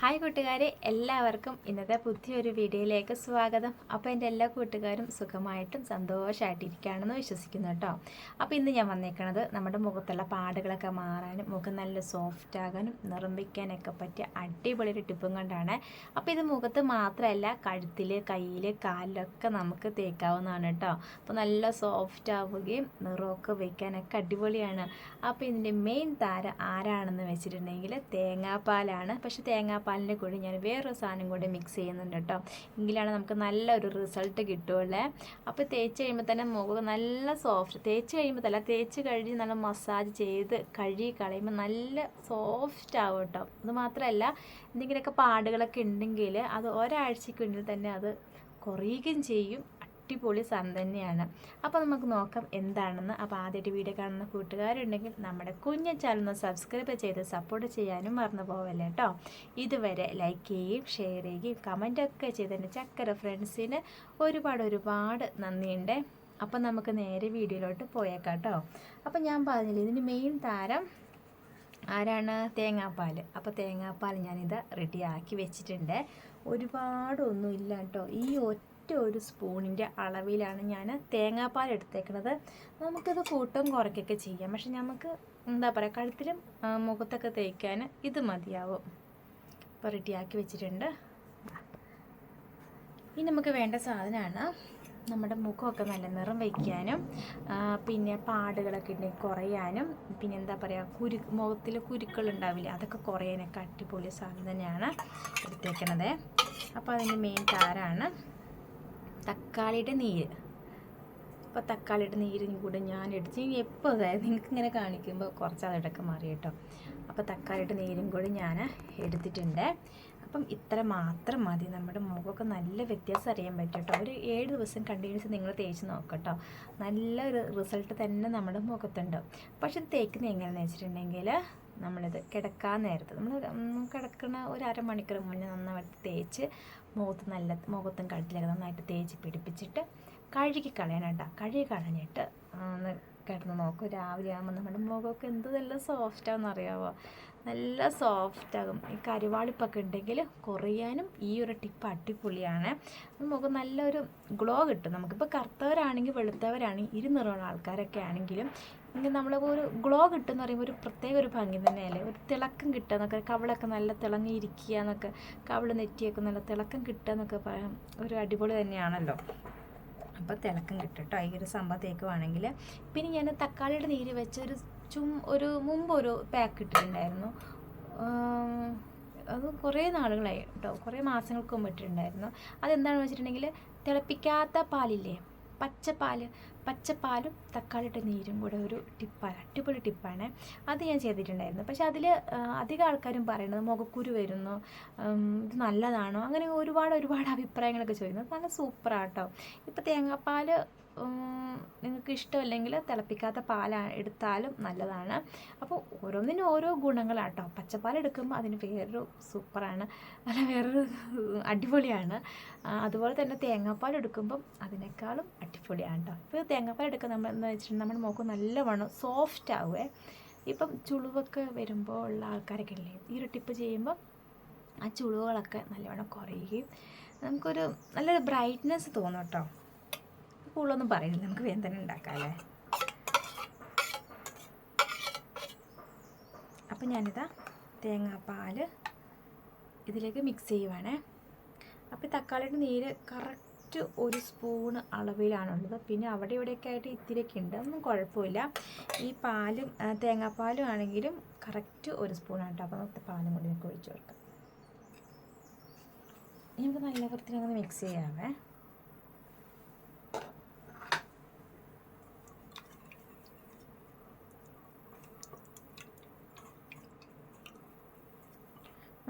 Hi കൂട്ടുകാരെ എല്ലാവർക്കും ഇന്നത്തെ പുതിയൊരു വീഡിയോയിലേക്ക് സ്വാഗതം. അപ്പോൾ എന്റെ എല്ലാ കൂട്ടുകാരും സുഖമായിട്ടും സന്തോഷമായിട്ടിരിക്കുകയാണെന്ന് വിശ്വസിക്കുന്നു കേട്ടോ. അപ്പോൾ ഇന്ന് ഞാൻ വന്നേക്കണത് നമ്മുടെ മുഖത്തുള്ള പാടുകളൊക്കെ മാറാനും മുഖം നല്ല സോഫ്റ്റ് ആകാനും നിർമ്മിക്കാനൊക്കെ പറ്റിയ അടിപൊളി ഒരു ടിപ്പും കൊണ്ടാണ്. അപ്പോൾ ഇത് മുഖത്ത് മാത്രമല്ല കഴുത്തിൽ കയ്യിൽ കാലിലൊക്കെ നമുക്ക് തേക്കാവുന്നതാണ് കേട്ടോ. അപ്പോൾ നല്ല സോഫ്റ്റ് ആവുകയും നിറമൊക്കെ വയ്ക്കാനൊക്കെ അടിപൊളിയാണ്. അപ്പോൾ ഇതിന്റെ മെയിൻ താര ആരാണെന്ന് വെച്ചിട്ടുണ്ടെങ്കിൽ തേങ്ങാപ്പാലാണ്. പക്ഷേ തേങ്ങാപ്പാലിന്റെ കൂടെ ഞാൻ വേറൊരു സാധനം കൂടി മിക്സ് ചെയ്യുന്നുണ്ട് കേട്ടോ. എങ്കിലാണ് നമുക്ക് നല്ലൊരു റിസൾട്ട് കിട്ടുള്ളേ അപ്പോൾ തേച്ച് കഴിയുമ്പോൾ തന്നെ മുഖം നല്ല സോഫ്റ്റ് തേച്ച് കഴിയുമ്പോൾ തന്നെ തേച്ച് കഴിഞ്ഞ് നല്ല മസാജ് ചെയ്ത് കഴുകി കളയുമ്പോൾ നല്ല സോഫ്റ്റ് ആവും കേട്ടോ. അത് മാത്രമല്ല എന്തെങ്കിലുമൊക്കെ പാടുകളൊക്കെ ഉണ്ടെങ്കിൽ അത് ഒരാഴ്ചക്കുള്ളിൽ തന്നെ അത് കുറയുകയും ചെയ്യും. അടിപൊളി സാധനം തന്നെയാണ്. അപ്പോൾ നമുക്ക് നോക്കാം എന്താണെന്ന്. അപ്പോൾ ആദ്യമായിട്ട് വീഡിയോ കാണുന്ന കൂട്ടുകാരുണ്ടെങ്കിൽ നമ്മുടെ കുഞ്ഞ ചാനൽ സബ്സ്ക്രൈബ് ചെയ്ത് സപ്പോർട്ട് ചെയ്യാനും മറന്നു പോവല്ലേ കേട്ടോ ഇതുവരെ ലൈക്ക് ചെയ്യുകയും ഷെയർ ചെയ്യുകയും കമന്റൊക്കെ ചെയ്തതിന്റെ ചക്കര ഫ്രണ്ട്സിന് ഒരുപാട് ഒരുപാട് നന്ദിയുണ്ട്. അപ്പം നമുക്ക് നേരെ വീഡിയോയിലോട്ട് പോയേക്കാം കേട്ടോ അപ്പം ഞാൻ പറഞ്ഞില്ല ഇതിന് മെയിൻ താരം ആരാണ്? തേങ്ങാപ്പാൽ അപ്പോൾ തേങ്ങാപ്പാൽ ഞാനിത് റെഡിയാക്കി വെച്ചിട്ടുണ്ട്. ഒരുപാടൊന്നും ഇല്ല കേട്ടോ ഈ ഒറ്റ ഒരു സ്പൂണിന്റെ അളവിലാണ് ഞാൻ തേങ്ങാപ്പാൽ എടുത്തേക്കുന്നത് നമുക്കിത് കൂട്ടും കുറയ്ക്കൊക്കെ ചെയ്യാം. പക്ഷെ നമുക്ക് എന്താ പറയുക കഴുത്തിലും മുഖത്തൊക്കെ തേക്കാൻ ഇത് മതിയാവും. ഇപ്പോൾ റെഡിയാക്കി വെച്ചിട്ടുണ്ട്. ഇനി നമുക്ക് വേണ്ട സാധനമാണ് നമ്മുടെ മുഖമൊക്കെ നല്ല നിറം വയ്ക്കാനും പിന്നെ പാടുകളൊക്കെ ഉണ്ടെങ്കിൽ കുറയാനും പിന്നെ എന്താ പറയുക കുരു മുഖത്തിൽ കുരുക്കൾ ഉണ്ടാവില്ലേ അതൊക്കെ കുറയാനൊക്കെ അടിപൊളി സാധനം തന്നെയാണ് എടുത്തേക്കണത്. അപ്പോൾ അതിന്റെ മെയിൻ താരാണ് തക്കാളിയുടെ നീര്. അപ്പോൾ തക്കാളിയുടെ നീരും കൂടെ ഞാൻ എടുത്ത് ഇനി എപ്പോൾ അതായത് നിങ്ങൾക്ക് ഇങ്ങനെ കാണിക്കുമ്പോൾ കുറച്ച് അതിടക്ക് മാറി കേട്ടോ. അപ്പോൾ തക്കാളിയുടെ നീരും കൂടി ഞാൻ എടുത്തിട്ടുണ്ട്. അപ്പം ഇത്ര മാത്രം മതി. നമ്മുടെ മുഖമൊക്കെ നല്ല വ്യത്യാസം അറിയാൻ പറ്റും കേട്ടോ. ഒരു ഏഴ് ദിവസം കണ്ടിന്യൂസ് നിങ്ങൾ തേച്ച് നോക്കട്ടോ. നല്ലൊരു റിസൾട്ട് തന്നെ നമ്മുടെ മുഖത്തുണ്ട്. പക്ഷെ തേക്കുന്നത് എങ്ങനെയാണെന്ന് വെച്ചിട്ടുണ്ടെങ്കിൽ നമ്മളിത് കിടക്കാൻ നേരത്ത് നമ്മൾ കിടക്കുന്ന ഒരു അരമണിക്കൂർ മുന്നേ നന്നായിട്ട് തേച്ച് മുഖത്ത് നല്ല മുഖത്തും കഴുത്തിലൊക്കെ നന്നായിട്ട് തേച്ച് പിടിപ്പിച്ചിട്ട് കഴുകി കളയണം കേട്ടോ. കഴുകി കളഞ്ഞിട്ട് കിടന്ന് നോക്കും. രാവിലെ ആകുമ്പോൾ നമ്മുടെ മുഖമൊക്കെ എന്ത് നല്ല സോഫ്റ്റാണെന്ന് അറിയാമോ നല്ല സോഫ്റ്റാകും ഈ കരുവാളിപ്പൊക്കെ ഉണ്ടെങ്കിൽ കുറയാനും ഈ ഒരു ടിപ്പ് അടിപൊളിയാണ്. മുഖം നല്ലൊരു ഗ്ലോ കിട്ടും. നമുക്കിപ്പോൾ കറുത്തവരാണെങ്കിൽ വെളുത്തവരാണെങ്കിൽ ഇരുനിറമുള്ള ആൾക്കാരൊക്കെ ആണെങ്കിലും ഇങ്ങനെ നമ്മൾ ഒരു ഗ്ലോ കിട്ടുന്ന പറയുമ്പോൾ ഒരു പ്രത്യേക ഒരു ഭംഗി തന്നെയല്ലേ? ഒരു തിളക്കം കിട്ടുക എന്നൊക്കെ കവളൊക്കെ നല്ല തിളങ്ങിയിരിക്കുക എന്നൊക്കെ കവൾ നെറ്റിയൊക്കെ നല്ല തിളക്കം കിട്ടുക എന്നൊക്കെ പറയാം ഒരു അടിപൊളി തന്നെയാണല്ലോ. അപ്പോൾ തിളക്കം കിട്ടും കേട്ടോ ഈ ഒരു സംഭവം തേക്കുവാണെങ്കിൽ പിന്നെ ഞാൻ തക്കാളിയുടെ നീര് വെച്ച ഒരു ചും ഒരു മുമ്പ് ഒരു പാക്ക് ഇട്ടിട്ടുണ്ടായിരുന്നു. അത് കുറേ നാളുകളായി കേട്ടോ കുറേ മാസങ്ങൾക്ക് മുമ്പ് ഇട്ടിട്ടുണ്ടായിരുന്നു. അതെന്താണെന്ന് വെച്ചിട്ടുണ്ടെങ്കിൽ തിളപ്പിക്കാത്ത പാലില്ലേ? പച്ചപ്പാൽ പച്ചപ്പാലും തക്കാളിയുടെ നീരും കൂടെ ഒരു ടിപ്പാണ് അടിപൊളി ടിപ്പാണ്. അത് ഞാൻ ചെയ്തിട്ടുണ്ടായിരുന്നു. പക്ഷെ അതിൽ അധികം ആൾക്കാരും പറയുന്നത് മുഖക്കുരു വരുന്നു ഇത് നല്ലതാണോ? അങ്ങനെ ഒരുപാട് ഒരുപാട് അഭിപ്രായങ്ങളൊക്കെ ചോദിക്കുന്നു. നല്ല സൂപ്പറാട്ടോ. ഇപ്പോൾ തേങ്ങാപ്പാൽ നിങ്ങൾക്ക് ഇഷ്ടമല്ലെങ്കിൽ തിളപ്പിക്കാത്ത പാലാ എടുത്താലും നല്ലതാണ്. അപ്പോൾ ഓരോന്നിനും ഓരോ ഗുണങ്ങളാട്ടോ. പച്ചപ്പാൽ എടുക്കുമ്പോൾ അതിന് വേറൊരു സൂപ്പറാണ്. അല്ല വേറൊരു അടിപൊളിയാണ്. അതുപോലെ തന്നെ തേങ്ങാപ്പാൽ എടുക്കുമ്പം അതിനേക്കാളും അടിപൊളിയാണ് കേട്ടോ ഇപ്പോൾ തേങ്ങാപ്പാൽ എടുക്കുക നമ്മൾ എന്താ വെച്ചിട്ടുണ്ടെങ്കിൽ നമ്മുടെ മുഖം നല്ലവണ്ണം സോഫ്റ്റ് ആവുമേ ഇപ്പം ചുളിവൊക്കെ വരുമ്പോൾ ഉള്ള ആൾക്കാരൊക്കെ ഇല്ലേ ഈ ഒരു ടിപ്പ് ചെയ്യുമ്പോൾ ആ ചുളിവുകളൊക്കെ നല്ലവണ്ണം കുറയുകയും നമുക്കൊരു നല്ലൊരു ബ്രൈറ്റ്നെസ് തോന്നും കേട്ടോ. കൂടുതലൊന്നും പറയുന്നില്ല നമുക്ക് വേഗം തന്നെ ഉണ്ടാക്കാമല്ലേ അപ്പം ഞാനിതാ തേങ്ങാപ്പാൽ ഇതിലേക്ക് മിക്സ് ചെയ്യുവാണേ. അപ്പോൾ തക്കാളിയുടെ നീര് കറക്റ്റ് ഒരു സ്പൂണ് അളവിലാണുള്ളത്. പിന്നെ അവിടെ ഇവിടെയൊക്കെ ആയിട്ട് ഇത്തിരിയൊക്കെ ഉണ്ട്. ഒന്നും കുഴപ്പമില്ല. ഈ പാലും തേങ്ങാപ്പാലും ആണെങ്കിലും കറക്റ്റ് ഒരു സ്പൂണാണ് കേട്ടോ അപ്പോൾ പാലും കൂടി നമുക്ക് ഒഴിച്ചു കൊടുക്കാം. നമുക്ക് നല്ല വൃത്തിയിൽ മിക്സ് ചെയ്യാമേ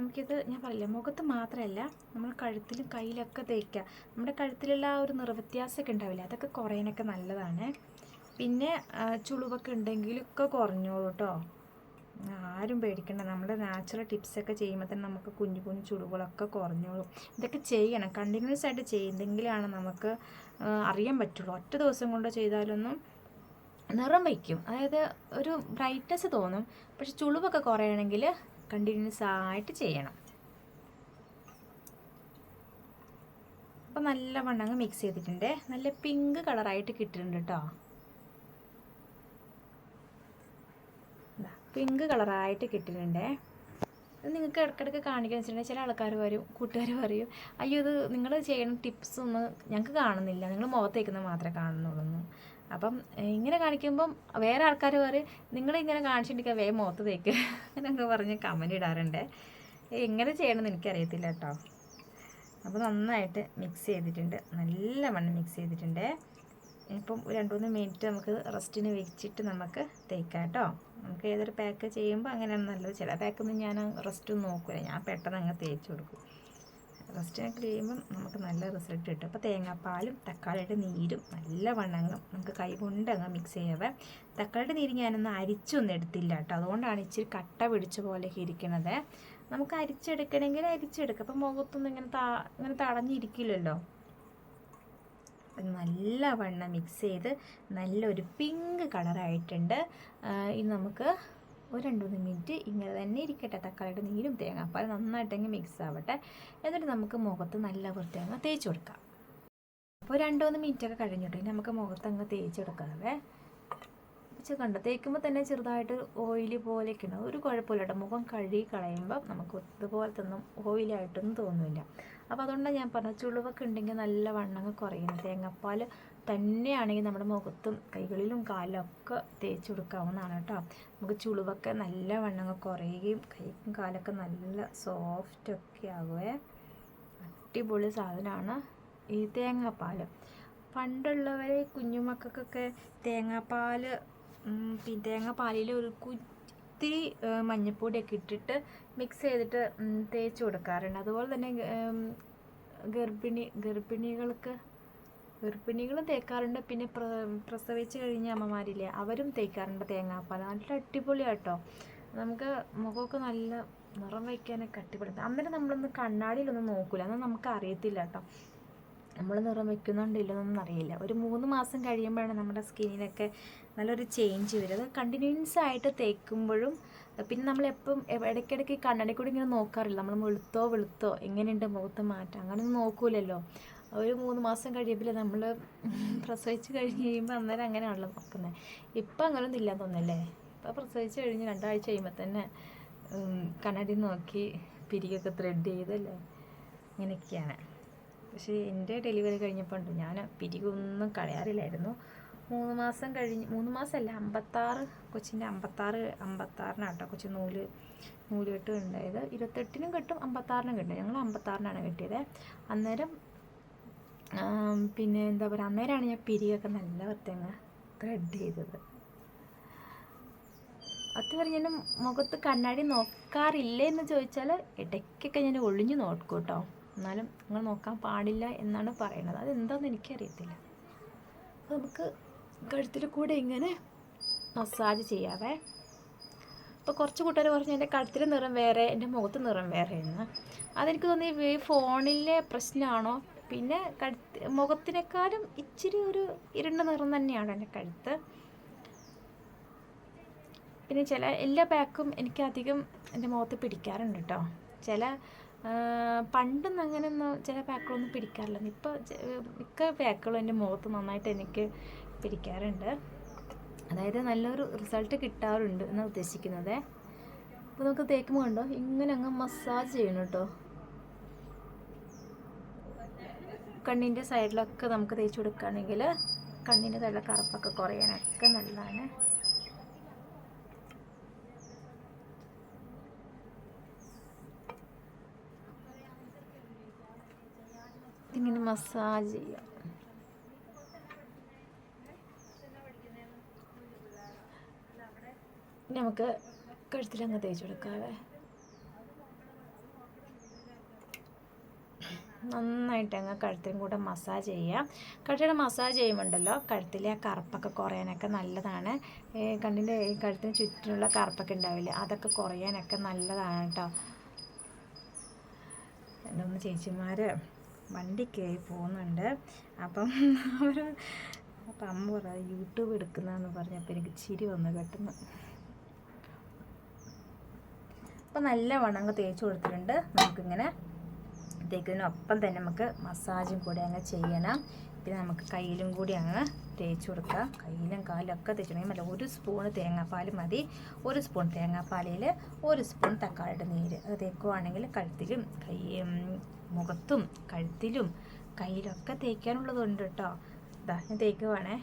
നമുക്കിത് ഞാൻ പറയില്ല മുഖത്ത് മാത്രമല്ല നമ്മൾ കഴുത്തിലും കയ്യിലൊക്കെ തേക്കുക നമ്മുടെ കഴുത്തിലുള്ള ആ ഒരു നിറവ്യത്യാസമൊക്കെ ഉണ്ടാവില്ല അതൊക്കെ കുറയാനൊക്കെ നല്ലതാണ്. പിന്നെ ചുളിവൊക്കെ ഉണ്ടെങ്കിലൊക്കെ കുറഞ്ഞോളൂ കേട്ടോ ആരും പേടിക്കണ്ട നമ്മൾ നാച്ചുറൽ ടിപ്സൊക്കെ ചെയ്യുമ്പോൾ തന്നെ നമുക്ക് കുഞ്ഞു കുഞ്ഞു ചുളിവുകളൊക്കെ കുറഞ്ഞോളും. ഇതൊക്കെ ചെയ്യണം കണ്ടിന്യൂസ് ആയിട്ട് ചെയ്തെങ്കിലാണ് നമുക്ക് അറിയാൻ പറ്റുള്ളൂ. ഒറ്റ ദിവസം കൊണ്ട് ചെയ്താലൊന്നും നിറം വയ്ക്കും. അതായത് ഒരു ബ്രൈറ്റ്നസ് തോന്നും. പക്ഷെ ചുളിവൊക്കെ കുറയണമെങ്കിൽ കണ്ടിന്യൂസ് ആയിട്ട് ചെയ്യണം. അപ്പോൾ നല്ല വണ്ണങ്ങ് മിക്സ് ചെയ്തിട്ടുണ്ട്. നല്ല പിങ്ക് കളറായിട്ട് കിട്ടിയിട്ടുണ്ട് കേട്ടോ പിങ്ക് കളറായിട്ട് കിട്ടിയിട്ടുണ്ട്. ഇത് നിങ്ങൾക്ക് ഇടയ്ക്കിടയ്ക്ക് കാണിക്കാൻ വെച്ചിട്ടുണ്ടെങ്കിൽ ചില ആൾക്കാർ വരും കൂട്ടുകാർ പറയും അയ്യോ ഇത് നിങ്ങൾ ചെയ്യണ ടിപ്സ് ഒന്നും ഞങ്ങൾക്ക് കാണുന്നില്ല. നിങ്ങൾ മുഖത്തേക്കുന്നത് മാത്രമേ കാണുന്നുള്ളൂ. അപ്പം ഇങ്ങനെ കാണിക്കുമ്പം വേറെ ആൾക്കാർ പറയും നിങ്ങളിങ്ങനെ കാണിച്ചിട്ടുണ്ടെങ്കിൽ വേ മുഖത്ത് തേക്ക്. അങ്ങനെയൊക്കെ പറഞ്ഞ് കമന്റ് ഇടാറുണ്ട്. എങ്ങനെ ചെയ്യണമെന്ന് എനിക്കറിയത്തില്ല കേട്ടോ. അപ്പോൾ നന്നായിട്ട് മിക്സ് ചെയ്തിട്ടുണ്ട്. നല്ല നല്ലവണ്ണം മിക്സ് ചെയ്തിട്ടുണ്ട്. ഇപ്പം രണ്ട് മൂന്ന് മിനിറ്റ് നമുക്ക് റെസ്റ്റിന് വെച്ചിട്ട് നമുക്ക് തേക്കാം കേട്ടോ. നമുക്ക് ഏതൊരു പാക്ക് ചെയ്യുമ്പോൾ അങ്ങനെയാണ് നല്ലത്. ചില പാക്കൊന്നും ഞാൻ റെസ്റ്റ് നോക്കില്ല ഞാൻ പെട്ടെന്ന് അങ്ങ് തേച്ച് കൊടുക്കും. റെസ്റ്റിനൊക്കെ ചെയ്യുമ്പം നമുക്ക് നല്ല റിസൾട്ട് കിട്ടും. അപ്പോൾ തേങ്ങാപ്പാലും തക്കാളിയുടെ നീരും നല്ല വണ്ണങ്ങൾ നമുക്ക് കൈ കൊണ്ട് അങ്ങ് മിക്സ് ചെയ്യാവേ. തക്കാളിയുടെ നീര് ഞാനൊന്ന് അരിച്ചൊന്നും എടുത്തില്ല കേട്ടോ. അതുകൊണ്ടാണ് ഇച്ചിരി കട്ട പിടിച്ച പോലെയൊക്കെ ഇരിക്കണത്. നമുക്ക് അരിച്ചെടുക്കണമെങ്കിൽ അരിച്ചെടുക്കാം. അപ്പം മുഖത്തൊന്നും ഇങ്ങനെ താ ഇങ്ങനെ തടഞ്ഞിരിക്കില്ലല്ലോ. നല്ല വണ്ണം മിക്സ് ചെയ്ത് നല്ലൊരു പിങ്ക് കളറായിട്ടുണ്ട് ഇനി നമുക്ക് ഒരു രണ്ട് മൂന്ന് മിനിറ്റ് ഇങ്ങനെ തന്നെ ഇരിക്കട്ടെ. തക്കാളിയുടെ നീരും തേങ്ങാപ്പാൽ നന്നായിട്ടെങ്കിൽ മിക്സ് ആവട്ടെ. എന്നിട്ട് നമുക്ക് മുഖത്ത് നല്ല വൃത്തി അങ്ങ് തേച്ച് കൊടുക്കാം. അപ്പോൾ രണ്ട് മൂന്ന് മിനിറ്റ് ഒക്കെ കഴിഞ്ഞിട്ട് നമുക്ക് മുഖത്ത് അങ്ങ് തേച്ച് കൊടുക്കാവേ. പക്ഷെ കണ്ടോ തേക്കുമ്പോൾ തന്നെ ചെറുതായിട്ട് ഓയിലി പോലെയൊക്കെ ഉണ്ടാവും ഒരു കുഴപ്പമില്ല കേട്ടോ. മുഖം കഴുകി കളയുമ്പോൾ നമുക്ക് ഇതുപോലത്തെ ഒന്നും ഓയിലായിട്ടൊന്നും തോന്നില്ല. അപ്പോൾ അതുകൊണ്ടാണ് ഞാൻ പറഞ്ഞത് ചുളിവൊക്കെ ഉണ്ടെങ്കിൽ നല്ല വണ്ണങ്ങ് കുറയുന്നത് തേങ്ങാപ്പാൽ തന്നെയാണെങ്കിൽ നമ്മുടെ മുഖത്തും കൈകളിലും കാലിലും ഒക്കെ തേച്ച് കൊടുക്കാവുന്നതാണ് കേട്ടോ. നമുക്ക് ചുളിവൊക്കെ നല്ല വണ്ണങ്ങ് കുറയുകയും കൈക്കും കാലൊക്കെ നല്ല സോഫ്റ്റ് ഒക്കെ ആകുമേ അടിപൊളി സാധനമാണ് ഈ തേങ്ങാപ്പാൽ പണ്ടുള്ളവരെ കുഞ്ഞുമക്കൾക്കൊക്കെ തേങ്ങാപ്പാൽ പിന്നെ തേങ്ങാപ്പാലിൽ ഒരു കുത്തിരി മഞ്ഞപ്പൊടിയൊക്കെ ഇട്ടിട്ട് മിക്സ് ചെയ്തിട്ട് തേച്ച് കൊടുക്കാറുണ്ട് അതുപോലെ തന്നെ ഗർഭിണി ഗർഭിണികൾക്ക് ഗർഭിണികളും തേക്കാറുണ്ട്. പിന്നെ പ്ര പ്രസവിച്ച് കഴിഞ്ഞ അമ്മമാരില്ലേ അവരും തേക്കാറുണ്ട് തേങ്ങാപ്പാൽ. നല്ല അടിപൊളിയാട്ടോ. നമുക്ക് മുഖമൊക്കെ നല്ല നിറം വയ്ക്കാനൊക്കെ അടിപൊളി അന്നേരം നമ്മളൊന്ന് കണ്ണാടിയിലൊന്നും നോക്കൂല. അന്ന് നമുക്ക് അറിയത്തില്ല കേട്ടോ. നമ്മൾ നിറം വെക്കുന്നുണ്ടില്ലെന്നൊന്നും അറിയില്ല. ഒരു മൂന്ന് മാസം കഴിയുമ്പോഴാണ് നമ്മുടെ സ്കിന്നിനൊക്കെ നല്ലൊരു ചേഞ്ച് വരും അത് കണ്ടിന്യൂസ് ആയിട്ട് തേക്കുമ്പോഴും പിന്നെ നമ്മൾ എപ്പം ഇടയ്ക്കിടയ്ക്ക് കണ്ണടി കൂടി ഇങ്ങനെ നോക്കാറില്ല. നമ്മൾ വെളുത്തോ വെളുത്തോ എങ്ങനെയുണ്ട് മുഖത്ത് മാറ്റം? അങ്ങനെയൊന്നും നോക്കൂലല്ലോ. ഒരു മൂന്ന് മാസം കഴിയുമ്പോൾ നമ്മൾ പ്രസവിച്ച് കഴിഞ്ഞ് കഴിയുമ്പോൾ അന്നേരം അങ്ങനെയാണല്ലോ നോക്കുന്നത് ഇപ്പം അങ്ങനെയൊന്നും ഇല്ലാന്ന് തോന്നല്ലേ ഇപ്പം പ്രസവിച്ച് കഴിഞ്ഞ് രണ്ടാഴ്ച കഴിയുമ്പോൾ തന്നെ കണ്ണാടി നോക്കി പിരികൊക്കെ ത്രെഡ് ചെയ്തല്ലേ? ഇങ്ങനെയൊക്കെയാണ്. പക്ഷേ എന്റെ ഡെലിവറി കഴിഞ്ഞപ്പോൾ ഉണ്ട് ഞാൻ പിരികൊന്നും കളയാറില്ലായിരുന്നു. മൂന്ന് മാസം കഴിഞ്ഞ് മൂന്ന് മാസമല്ല അമ്പത്താറ് കൊച്ചിന്റെ അമ്പത്താറ് അമ്പത്താറിനാണ് കേട്ടോ കൊച്ചു നൂൽ നൂൽ കെട്ട് ഉണ്ടായത് ഇരുപത്തെട്ടിനും കിട്ടും അമ്പത്താറിനും കിട്ടും. ഞങ്ങൾ അമ്പത്താറിനാണ് കെട്ടിയത്. അന്നേരം പിന്നെ എന്താ പറയുക അന്നേരമാണ് ഞാൻ പിരിയൊക്കെ നല്ല വൃത്തിയങ്ങ് ത്രെഡ് ചെയ്തത്. അത് പറഞ്ഞ് മുഖത്ത് കണ്ണാടി നോക്കാറില്ലേ എന്ന് ചോദിച്ചാൽ ഇടയ്ക്കൊക്കെ ഞാൻ ഒളിഞ്ഞു നോക്കും കേട്ടോ എന്നാലും നിങ്ങൾ നോക്കാൻ പാടില്ല എന്നാണ് പറയുന്നത്. അതെന്താണെന്ന് എനിക്കറിയത്തില്ല. നമുക്ക് കഴുത്തിൽ കൂടെ ഇങ്ങനെ മസാജ് ചെയ്യാവേ. അപ്പോൾ കുറച്ച് കൂട്ടുകാർ പറഞ്ഞു എന്റെ കഴുത്തിൽ നിറം വേറെ എന്റെ മുഖത്ത് നിറം വേറെ എന്ന്. അതെനിക്ക് തോന്നി ഈ ഫോണിലെ പ്രശ്നമാണോ പിന്നെ കഴുത്ത് മുഖത്തിനേക്കാളും ഇച്ചിരി ഒരു ഇരുണ്ട നിറം തന്നെയാണ് എന്റെ കഴുത്ത്. പിന്നെ ചില എല്ലാ പാക്കും എനിക്ക് അധികം എന്റെ മുഖത്ത് പിടിക്കാറുണ്ട് കേട്ടോ ചില പണ്ടൊന്നും അങ്ങനെയൊന്നും ചില പാക്കുകളൊന്നും പിടിക്കാറില്ല. ഇപ്പോൾ മിക്ക പാക്കുകളും എന്റെ മുഖത്ത് നന്നായിട്ട് എനിക്ക് പിടിക്കാറുണ്ട്. അതായത് നല്ലൊരു റിസൾട്ട് കിട്ടാറുണ്ട് എന്നാണ് ഉദ്ദേശിക്കുന്നത്. അപ്പോൾ നമുക്ക് തേക്കുമ്പോൾ കണ്ടോ? ഇങ്ങനെ അങ്ങ് മസാജ് ചെയ്യണം കേട്ടോ. കണ്ണിന്റെ സൈഡിലൊക്കെ നമുക്ക് തേച്ച് കൊടുക്കുകയാണെങ്കിൽ കണ്ണിന്റെ സൈഡിലെ കറുപ്പൊക്കെ കുറയാനൊക്കെ നല്ലതാണ്. ഇങ്ങനെ മസാജ് ചെയ്യാം ഇനി നമുക്ക് കഴുത്തിലങ്ങ് തേച്ച് കൊടുക്കാവേ. നന്നായിട്ട് അങ്ങ് കഴുത്തിനും കൂടെ മസാജ് ചെയ്യാം. കഴുത്തിൽ മസാജ് ചെയ്യുമ്പോണ്ടല്ലോ കഴുത്തിലെ ആ കറുപ്പൊക്കെ കുറയാനൊക്കെ നല്ലതാണ്. കണ്ണിന്റെ കഴുത്തിന് ചുറ്റിനുള്ള കറുപ്പൊക്കെ ഉണ്ടാവില്ലേ അതൊക്കെ കുറയാനൊക്കെ നല്ലതാണ് കേട്ടോ എന്റെ ഒന്ന് ചേച്ചിമാർ വണ്ടി കയറി പോകുന്നുണ്ട്. അപ്പം അവർ അപ്പം അമ്മ പറയാം യൂട്യൂബ് എടുക്കുന്നതെന്ന് പറഞ്ഞപ്പോൾ എനിക്ക് ചിരി വന്നു പെട്ടെന്ന്. അപ്പം നല്ല വണ്ണം അങ്ങ് തേച്ച് കൊടുത്തിട്ടുണ്ട്. നമുക്കിങ്ങനെ തേക്കുന്നതിനൊപ്പം തന്നെ നമുക്ക് മസാജും കൂടി അങ്ങ് ചെയ്യണം. പിന്നെ നമുക്ക് കയ്യിലും കൂടി അങ്ങ് തേച്ച് കൊടുക്കാം. കയ്യിലും കാലൊക്കെ ഒക്കെ തേച്ച് കൊടുക്കുക അല്ല ഒരു സ്പൂൺ തേങ്ങാപ്പാൽ മതി. ഒരു സ്പൂൺ തേങ്ങാപ്പാലിൽ ഒരു സ്പൂൺ തക്കാളിയുടെ നീര്. അത് തേക്കുവാണെങ്കിൽ കഴുത്തിലും കൈ മുഖത്തും കഴുത്തിലും കയ്യിലൊക്കെ തേക്കാനുള്ളതുണ്ട് കേട്ടോ. ഇതാ ഞാൻ തേക്കുവാണേ.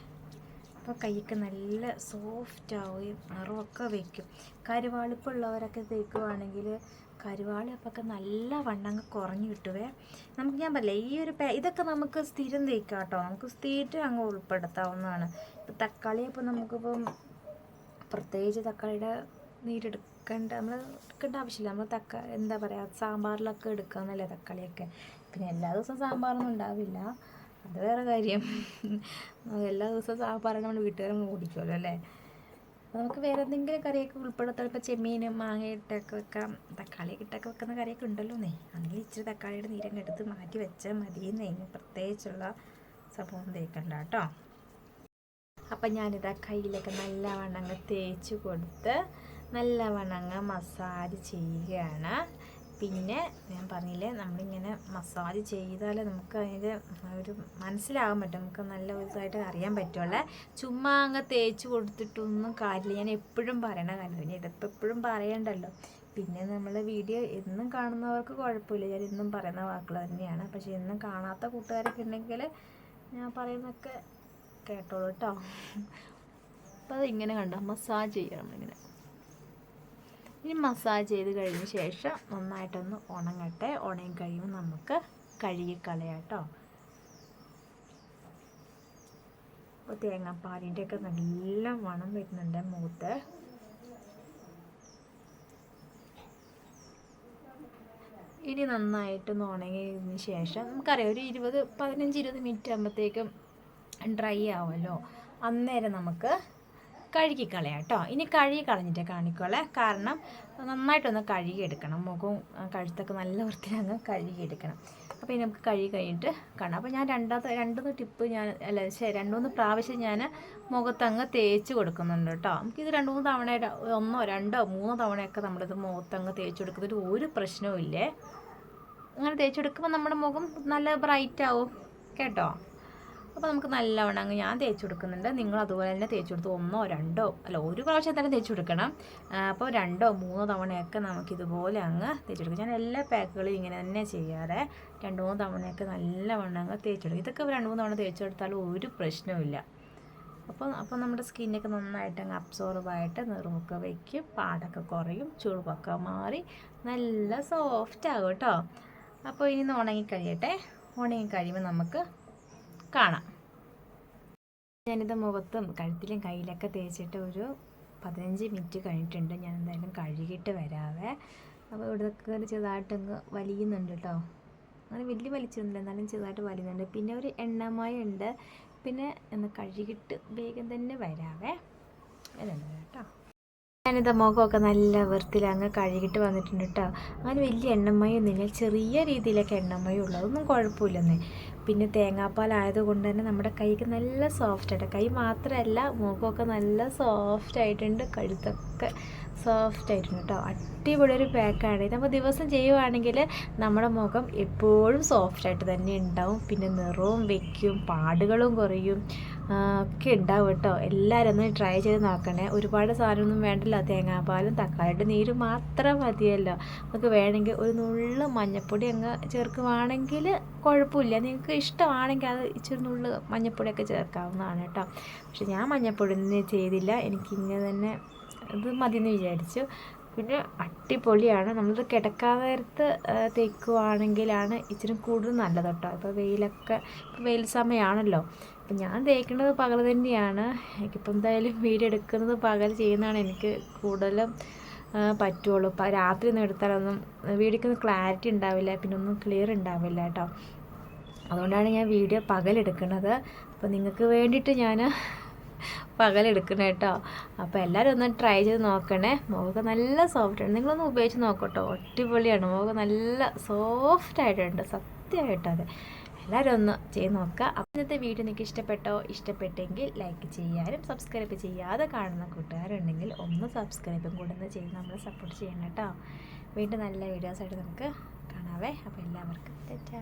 അപ്പോൾ കൈക്ക് നല്ല സോഫ്റ്റ് ആവുകയും നിറമൊക്കെ വയ്ക്കും കരുവാളിപ്പുള്ളവരൊക്കെ തേക്കുവാണെങ്കിൽ കരുവാളിപ്പൊക്കെ നല്ല വണ്ണങ്ങ് കുറഞ്ഞു കിട്ടുവേ. നമുക്ക് ഞാൻ പറയില്ല ഈ ഒരു പേ ഇതൊക്കെ നമുക്ക് സ്ഥിരം തേക്കാം കേട്ടോ. നമുക്ക് സ്ഥിരം അങ്ങ് ഉൾപ്പെടുത്താവുന്നതാണ്. ഇപ്പം തക്കാളി ഇപ്പം നമുക്കിപ്പം പ്രത്യേകിച്ച് തക്കാളിയുടെ നീരെടുക്കേണ്ട നമ്മൾ എടുക്കേണ്ട ആവശ്യമില്ല. നമ്മൾ തക്ക എന്താ പറയുക സാമ്പാറിലൊക്കെ എടുക്കാമെന്നല്ലേ തക്കാളിയൊക്കെ. പിന്നെ എല്ലാ ദിവസവും സാമ്പാറൊന്നും ഉണ്ടാവില്ല. അത് വേറെ കാര്യം. എല്ലാ ദിവസവും സാമ്പാറാണ് നമ്മൾ വീട്ടുകാരും ഓടിക്കുമല്ലോ അല്ലേ? നമുക്ക് വേറെ എന്തെങ്കിലും കറിയൊക്കെ ഉൾപ്പെടുത്താം ഇപ്പോൾ ചെമ്മീനും മാങ്ങ ഇട്ടൊക്കെ വെക്കാം. തക്കാളി ഇട്ടൊക്കെ വെക്കുന്ന കറിയൊക്കെ ഉണ്ടല്ലോ നേ അങ്ങനെ ഇച്ചിരി തക്കാളിയുടെ നീരങ്ങ് എടുത്ത് മാറ്റി വെച്ചാൽ മതിയെന്നേ. പ്രത്യേകിച്ചുള്ള സംഭവം തേക്കണ്ട കേട്ടോ. അപ്പം ഞാനിതാ കയ്യിലൊക്കെ നല്ല അങ്ങ് തേച്ച് കൊടുത്ത് നല്ല അങ്ങ് മസാജ് ചെയ്യുകയാണ്. പിന്നെ ഞാൻ പറഞ്ഞില്ലേ നമ്മളിങ്ങനെ മസാജ് ചെയ്താലേ നമുക്ക് അതിന്റെ ഒരു മനസ്സിലാകാൻ പറ്റും. നമുക്ക് നല്ല ഇതായിട്ട് അറിയാൻ പറ്റുള്ളേ. ചുമ്മാ അങ്ങ് തേച്ച് കൊടുത്തിട്ടൊന്നും കാര്യമില്ല. ഞാൻ എപ്പോഴും പറയണ കാര്യം പിന്നെ ഇതിപ്പോൾ എപ്പോഴും പറയണ്ടല്ലോ. പിന്നെ നമ്മൾ വീഡിയോ എന്നും കാണുന്നവർക്ക് കുഴപ്പമില്ല. ഞാൻ എന്നും പറയുന്ന വാക്കുകൾ തന്നെയാണ്. പക്ഷേ എന്നും കാണാത്ത കൂട്ടുകാരൊക്കെ ഉണ്ടെങ്കിൽ ഞാൻ പറയുന്നൊക്കെ കേട്ടോളൂ കേട്ടോ. അപ്പോൾ അത് ഇങ്ങനെ കണ്ടോ? മസാജ് ചെയ്യണം ഇങ്ങനെ. ഇനി മസാജ് ചെയ്ത് കഴിഞ്ഞ ശേഷം നന്നായിട്ടൊന്ന് ഉണങ്ങട്ടെ. ഉണങ്ങി കഴിയുമ്പോൾ നമുക്ക് കഴുകി കളയാം കേട്ടോ അപ്പോൾ തേങ്ങാപ്പാലിന്റെ ഒക്കെ നല്ല മണം വരുന്നുണ്ട് മൂത്ത്. ഇനി നന്നായിട്ട് ഉണങ്ങിയതിന് ശേഷം നമുക്കറിയാം ഒരു ഇരുപത് പതിനഞ്ച് ഇരുപത് മിനിറ്റ് ആകുമ്പോഴത്തേക്കും ഡ്രൈ ആവുമല്ലോ. അന്നേരം നമുക്ക് കഴുകി കളയാം കേട്ടോ. ഇനി കഴുകി കളഞ്ഞിട്ട് കാണിക്കോളെ കാരണം നന്നായിട്ടൊന്ന് കഴുകിയെടുക്കണം. മുഖവും ആ, കഴുത്തൊക്കെ നല്ല വൃത്തിയിലങ്ങ് കഴുകിയെടുക്കണം. അപ്പോൾ ഇനി നമുക്ക് കഴുകി കഴിഞ്ഞിട്ട് കാണാം. അപ്പോൾ ഞാൻ രണ്ടാമത്തെ രണ്ടൊന്ന് ടിപ്പ് ഞാൻ അല്ല ശരി രണ്ടുമൂന്ന് പ്രാവശ്യം ഞാൻ മുഖത്തങ്ങ് തേച്ച് കൊടുക്കുന്നുണ്ട് കേട്ടോ. നമുക്കിത് രണ്ട് മൂന്ന് തവണ ഒന്നോ രണ്ടോ മൂന്നോ തവണയൊക്കെ നമ്മളിത് മുഖത്തങ്ങ് തേച്ച് കൊടുക്കുന്നതിൽ ഒരു പ്രശ്നവും ഇല്ലേ? അങ്ങനെ തേച്ച് കൊടുക്കുമ്പോൾ നമ്മുടെ മുഖം നല്ല ബ്രൈറ്റ് ആവും കേട്ടോ. അപ്പോൾ നമുക്ക് നല്ലവണ്ണം അങ്ങ് ഞാൻ തേച്ച് കൊടുക്കുന്നുണ്ട് നിങ്ങൾ അതുപോലെ തന്നെ തേച്ച് കൊടുത്ത് ഒന്നോ രണ്ടോ അല്ല ഒരു പ്രാവശ്യം തന്നെ തേച്ച് കൊടുക്കണം അപ്പോൾ രണ്ടോ മൂന്നോ തവണയൊക്കെ നമുക്കിതുപോലെ അങ്ങ് തേച്ച് കൊടുക്കാം ഞാൻ എല്ലാ പാക്കുകളും ഇങ്ങനെ തന്നെ ചെയ്യാറ്. രണ്ട് മൂന്ന് തവണയൊക്കെ നല്ലവണ്ണം അങ്ങ് തേച്ച് കൊടുക്കും ഇതൊക്കെ രണ്ട് മൂന്ന് തവണ തേച്ച് കൊടുത്താലും ഒരു പ്രശ്നവുമില്ല. അപ്പോൾ അപ്പോൾ നമ്മുടെ സ്കിന്നൊക്കെ നന്നായിട്ട് അങ്ങ് അബ്സോർബായിട്ട് നിറമൊക്കെ വയ്ക്കും പാടൊക്കെ കുറയും. ചുളിവൊക്കെ മാറി നല്ല സോഫ്റ്റ് ആകും കേട്ടോ. അപ്പോൾ ഇനി ഉണങ്ങി കഴിയട്ടെ ഉണങ്ങി കഴിയുമ്പോൾ നമുക്ക് കാണാം. ഞാനിത് മുഖത്തും കഴുത്തിലും കയ്യിലൊക്കെ തേച്ചിട്ട് ഒരു പതിനഞ്ച് മിനിറ്റ് കഴിഞ്ഞിട്ടുണ്ട്. ഞാൻ എന്തായാലും കഴുകിയിട്ട് വരാവേ. അപ്പോൾ ഇവിടെയൊക്കെ ചെറുതായിട്ടങ്ങ് വലിയുന്നുണ്ട് കേട്ടോ അങ്ങനെ വലിയ വലിച്ചൊന്നുമില്ല എന്നാലും ചെറുതായിട്ട് വലിയുന്നുണ്ട്. പിന്നെ ഒരു എണ്ണമായി ഉണ്ട്. പിന്നെ ഒന്ന് കഴുകിയിട്ട് വേഗം തന്നെ വരാവേ. വരുന്നുണ്ട് കേട്ടോ. ഞാനിത് മുഖമൊക്കെ നല്ല വൃത്തിയിൽ അങ്ങ് കഴുകിയിട്ട് വന്നിട്ടുണ്ട് കേട്ടോ അങ്ങനെ വലിയ എണ്ണമയൊന്നുമില്ല ചെറിയ രീതിയിലൊക്കെ എണ്ണമയുള്ളൂ അതൊന്നും കുഴപ്പമില്ലെന്നേ. പിന്നെ തേങ്ങാപ്പാൽ കൊണ്ട് തന്നെ നമ്മുടെ കൈക്ക് നല്ല സോഫ്റ്റ് ആയിട്ട് കൈ മാത്രമല്ല മുഖമൊക്കെ നല്ല സോഫ്റ്റ് ആയിട്ടുണ്ട് കഴുത്തൊക്കെ സോഫ്റ്റ് ആയിട്ടുണ്ട് കേട്ടോ അടിപൊളി ഒരു പാക്കാണ് ഇത് നമ്മൾ ദിവസം ചെയ്യുവാണെങ്കിൽ നമ്മുടെ മുഖം എപ്പോഴും സോഫ്റ്റ് ആയിട്ട് തന്നെ ഉണ്ടാവും. പിന്നെ നിറവും വെക്കും പാടുകളും കുറയും. ഒക്കെ ഉണ്ടാവും കേട്ടോ. എല്ലാവരും ഒന്ന് ട്രൈ ചെയ്ത് നോക്കണേ. ഒരുപാട് സാധനമൊന്നും വേണ്ടല്ലോ. തേങ്ങാപ്പാലും തക്കാളിയുടെ നീരും മാത്രം മതിയല്ലോ. നമുക്ക് വേണമെങ്കിൽ ഒരു നുള്ള് മഞ്ഞപ്പൊടി അങ്ങ് ചേർക്കുവാണെങ്കിൽ കുഴപ്പമില്ല. നിങ്ങൾക്ക് ഇഷ്ടമാണെങ്കിൽ അത് ഇച്ചിരി നുള്ള് മഞ്ഞപ്പൊടിയൊക്കെ ചേർക്കാവുന്നതാണ് കേട്ടോ. പക്ഷെ ഞാൻ മഞ്ഞപ്പൊടി ഒന്നും ചെയ്തില്ല. എനിക്കിങ്ങനെ തന്നെ ഇത് മതിയെന്ന് വിചാരിച്ചു. പിന്നെ അടിപൊളിയാണ്. നമ്മളിത് കിടക്കാൻ നേരത്ത് തേക്കുവാണെങ്കിലാണ് ഇച്ചിരി കൂടുതൽ നല്ലത് കേട്ടോ. ഇപ്പോൾ വെയിലൊക്കെ ഇപ്പോൾ വെയിൽ സമയമാണല്ലോ അപ്പം ഞാൻ തേക്കുന്നത് പകൽ തന്നെയാണ്. എനിക്കിപ്പോൾ എന്തായാലും വീഡിയോ എടുക്കുന്നത് പകൽ ചെയ്യുന്നതാണ് എനിക്ക് കൂടുതലും പറ്റുള്ളൂ. ഇപ്പം രാത്രി ഒന്നും എടുത്താലൊന്നും വീഡിയോക്കൊന്നും ക്ലാരിറ്റി ഉണ്ടാവില്ല. പിന്നെ ഒന്നും ക്ലിയർ ഉണ്ടാവില്ല കേട്ടോ. അതുകൊണ്ടാണ് ഞാൻ വീഡിയോ പകലെടുക്കുന്നത് അപ്പോൾ നിങ്ങൾക്ക് വേണ്ടിയിട്ട് ഞാൻ പകലെടുക്കണം കേട്ടോ അപ്പോൾ എല്ലാവരും ഒന്ന് ട്രൈ ചെയ്ത് നോക്കണേ. മുഖമൊക്കെ നല്ല സോഫ്റ്റ് ആണ്. നിങ്ങളൊന്ന് ഉപയോഗിച്ച് നോക്കട്ടോ. അടിപൊളിയാണ്. മുഖം നല്ല സോഫ്റ്റ് ആയിട്ടുണ്ട്. സത്യമായിട്ട് അതെ. എല്ലാവരും ഒന്ന് ചെയ്ത് നോക്കുക. ഇന്നത്തെ വീഡിയോ നിങ്ങൾക്ക് ഇഷ്ടപ്പെട്ടോ? ഇഷ്ടപ്പെട്ടെങ്കിൽ ലൈക്ക് ചെയ്യാനും സബ്സ്ക്രൈബ് ചെയ്യാതെ കാണുന്ന കൂട്ടുകാരുണ്ടെങ്കിൽ ഒന്ന് സബ്സ്ക്രൈബും കൂടെ ഒന്ന് ചെയ്ത് നമ്മളെ സപ്പോർട്ട് ചെയ്യണം കേട്ടോ വീണ്ടും നല്ല വീഡിയോസായിട്ട് നമുക്ക് കാണാം കാണാവേ. അപ്പോൾ എല്ലാവർക്കും ടാറ്റാ.